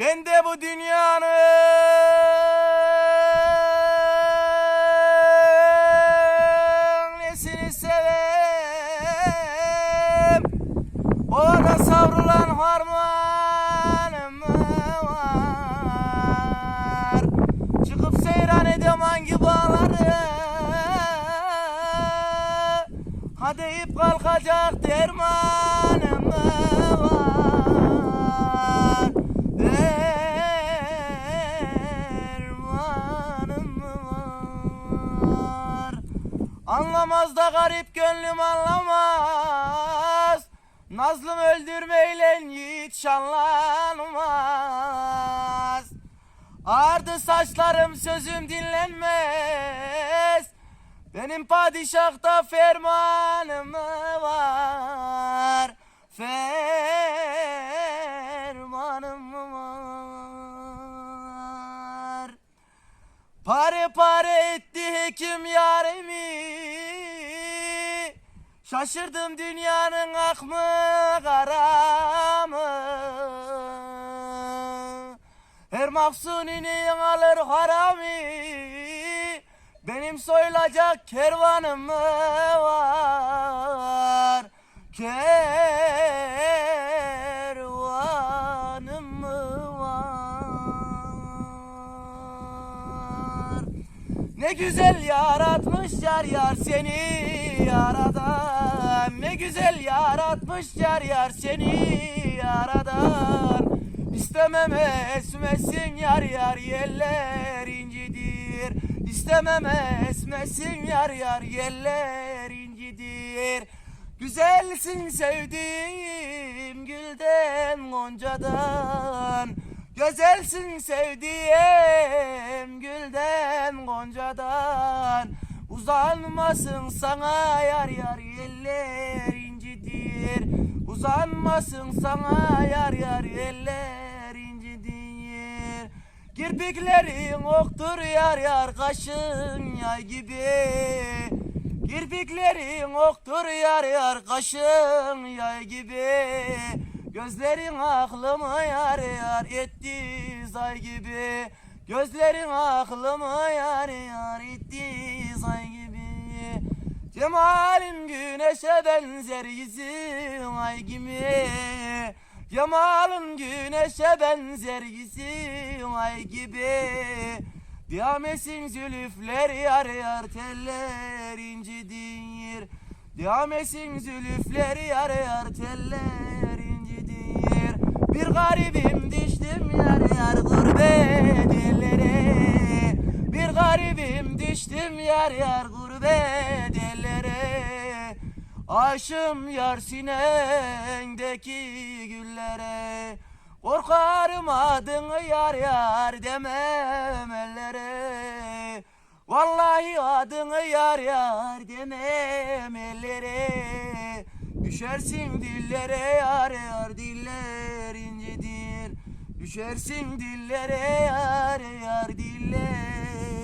Ben de bu dünyanın nesini sevem Orada savrulan harmanım var? Çıkıp seyran edem hangi bağları? Ha deyip kalkacak Dermanım Anlamaz da garip gönlüm anlamaz. Nazlım öldürmeyle yiğit şanlanmaz Ardı saçlarım sözüm dinlenmez. Benim padişahta fermanım var? Fermanım var? Pare pare etti hekim yarimi Şaşırdım dünyanın ak mı kara mı Her mahsuninin alır harami. Benim soyulacak kervanım mı var? Kervanım mı var ne güzel yaratmış yar yar seni yaradan Ne güzel yaratmış yar yar seni yaradan İstemem esmesin yar yar yeller incidir. İstemem esmesin yar yar yeller incidir. Güzelsin sevdiğim gülden goncadan Güzelsin sevdiğim gülden goncadan. Uzanmasın sana yar yar yeller incidir. Uzanmasın sana yar yar yeller incidir. Kirpiklerin oktur yar yar kaşın yay gibi. Kirpiklerin oktur yar yar kaşın yay gibi Gözlerin aklımı yar yar etti zay gibi. Gözlerin aklımı yar yar etti zay gibi. Cemalin güneşe benzer yüzün ay gibi. Cemalin güneşe benzer yüzün ay gibi. Diyamesin zülüfler yar yar teller incidir. Diyamesin zülüfler yar yar teller Bir garibim düştüm yar yar gurbet ellere. Bir garibim düştüm yar yar gurbet ellere. Aşım yar sinendeki güllere. Korkarım adını yar yar demem ellere. Vallahi adını yar yar demem ellere Düşersin dillere yar yar diller incidir Düşersin dillere yar yar diller